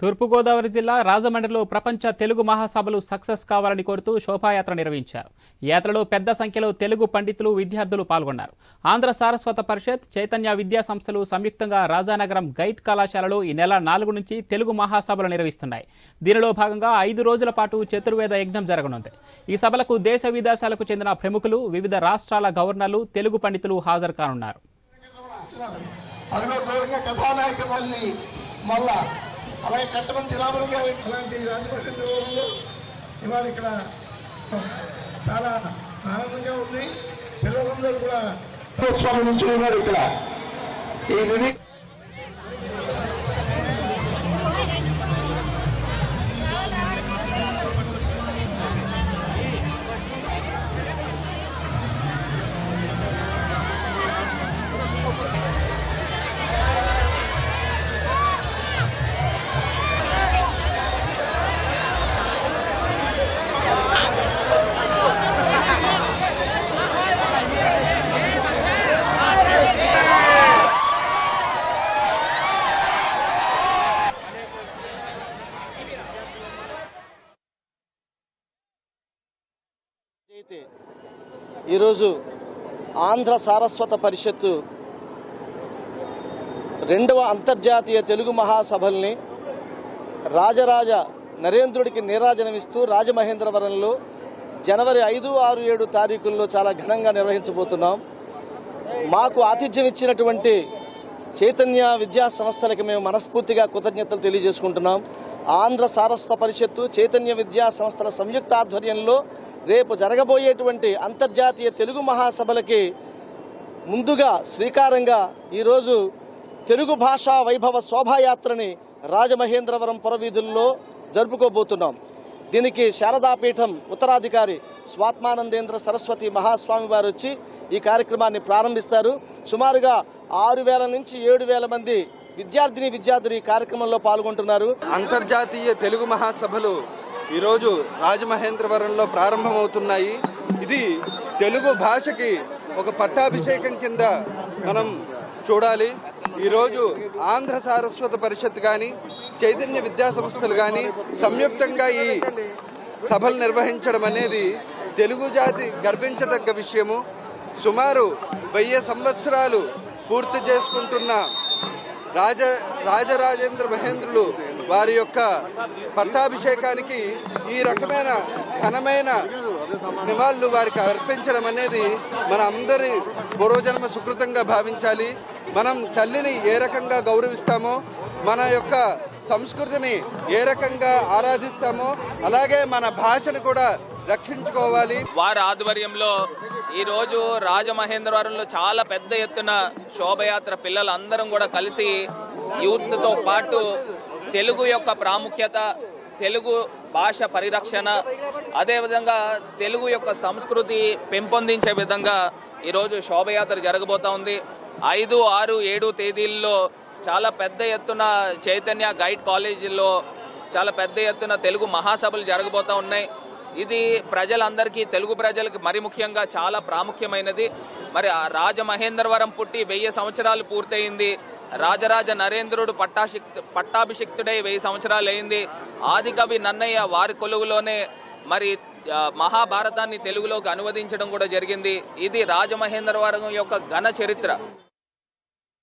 తూర్పుగోదావరి జిల్లా రాజమండ్రిలో ప్రపంచ తెలుగు మహాసభలు సక్సెస్ కావాలని కోరుతూ శోభాయాత్ర నిర్వహించారు. యాత్రలో పెద్ద సంఖ్యలో తెలుగు పండితులు విద్యార్థులు పాల్గొన్నారు. ఆంధ్ర సారస్వత పరిషత్ చైతన్య విద్యా సంస్థలు సంయుక్తంగా రాజానగరం గైట్ కళాశాలలో ఈ నెల నాలుగు నుంచి తెలుగు మహాసభలు నిర్వహిస్తున్నాయి. దీనిలో భాగంగా ఐదు రోజుల పాటు చతుర్వేద యజ్ఞం జరగనుంది. ఈ సభలకు దేశ విదేశాలకు చెందిన ప్రముఖులు వివిధ రాష్ట్రాల గవర్నర్లు తెలుగు పండితులు హాజరు కానున్నారు. మళ్ళా అలాగే కట్టమంచి రామన్ గారు అలాంటి రాజమహేంద్రవరంలో ఇవాళ ఇక్కడ చాలా ఆనందంగా ఉంది. పిల్లలందరూ కూడా స్వామి నుంచి ఉన్నారు ఇక్కడ. ఈ అయితే ఈరోజు ఆంధ్ర సారస్వత పరిషత్తు రెండవ అంతర్జాతీయ తెలుగు మహాసభల్ని రాజరాజ నరేంద్రుడికి నీరాజనమిస్తూ రాజమహేంద్రవరంలో జనవరి ఐదు ఆరు ఏడు తారీఖుల్లో చాలా ఘనంగా నిర్వహించబోతున్నాం. మాకు ఆతిథ్యం ఇచ్చినటువంటి చైతన్య విద్యా సంస్థలకి మేము మనస్ఫూర్తిగా కృతజ్ఞతలు తెలియజేసుకుంటున్నాం. ఆంధ్ర సారస్వత పరిషత్తు చైతన్య విద్యా సంస్థల సంయుక్త ఆధ్వర్యంలో రేపు జరగబోయేటువంటి అంతర్జాతీయ తెలుగు మహాసభలకి ముందుగా శ్రీకారంగా ఈరోజు తెలుగు భాషా వైభవ శోభాయాత్రని రాజమహేంద్రవరం పురవీధుల్లో జరుపుకోబోతున్నాం. దీనికి శారదాపీఠం ఉత్తరాధికారి స్వాత్మానందేంద్ర సరస్వతి మహాస్వామి వారు వచ్చి ఈ కార్యక్రమాన్ని ప్రారంభిస్తారు. సుమారుగా ఆరు వేల నుంచి ఏడు వేల మంది విద్యార్థిని విద్యార్థులు ఈ కార్యక్రమంలో పాల్గొంటున్నారు. అంతర్జాతీయ తెలుగు మహాసభలు ఈరోజు రాజమహేంద్రవరంలో ప్రారంభమవుతున్నాయి. ఇది తెలుగు భాషకి ఒక పట్టాభిషేకం కింద మనం చూడాలి. ఈరోజు ఆంధ్ర సారస్వత పరిషత్ కానీ చైతన్య విద్యా సంస్థలు కానీ సంయుక్తంగా ఈ సభలు నిర్వహించడం అనేది తెలుగు జాతి గర్వించదగ్గ విషయము. సుమారు వెయ్యి సంవత్సరాలు పూర్తి చేసుకుంటున్న రాజ రాజరాజేంద్ర మహేంద్రులు వారి యొక్క పట్టాభిషేకానికి ఈ రకమైన ఘనమైన నివాళులు వారికి అర్పించడం అనేది మన అందరి పూర్వజన్మ సుకృతంగా భావించాలి. మనం తల్లిని ఏ రకంగా గౌరవిస్తామో మన యొక్క సంస్కృతిని ఏ రకంగా ఆరాధిస్తామో అలాగే మన భాషను కూడా రక్షించుకోవాలి. వారి ఆధ్వర్యంలో ఈ రోజు రాజమహేంద్రవరంలో చాలా పెద్ద ఎత్తున శోభయాత్ర పిల్లలందరం కూడా కలిసి యూత్తో పాటు తెలుగు యొక్క ప్రాముఖ్యత తెలుగు భాష పరిరక్షణ అదేవిధంగా తెలుగు యొక్క సంస్కృతి పెంపొందించే విధంగా ఈరోజు శోభయాత్ర జరగబోతా ఉంది. ఐదు ఆరు ఏడు తేదీల్లో చాలా పెద్ద ఎత్తున చైతన్య గైడ్ కాలేజీలో చాలా పెద్ద ఎత్తున తెలుగు మహాసభలు జరగబోతా ఉన్నాయి. ఇది ప్రజలందరికీ తెలుగు ప్రజలకు మరి ముఖ్యంగా చాలా ప్రాముఖ్యమైనది. మరి రాజమహేంద్రవరం పుట్టి వెయ్యి సంవత్సరాలు పూర్తయింది. రాజరాజ నరేంద్రుడు పట్టాషిక్ పట్టాభిషిక్తుడై వెయ్యి సంవత్సరాలు అయింది ఆదికవి నన్నయ్య వారి కొలువులోనే మరి మహాభారతాన్ని తెలుగులోకి అనువదించడం కూడా జరిగింది. ఇది రాజమహేంద్రవరం యొక్క ఘన చరిత్ర.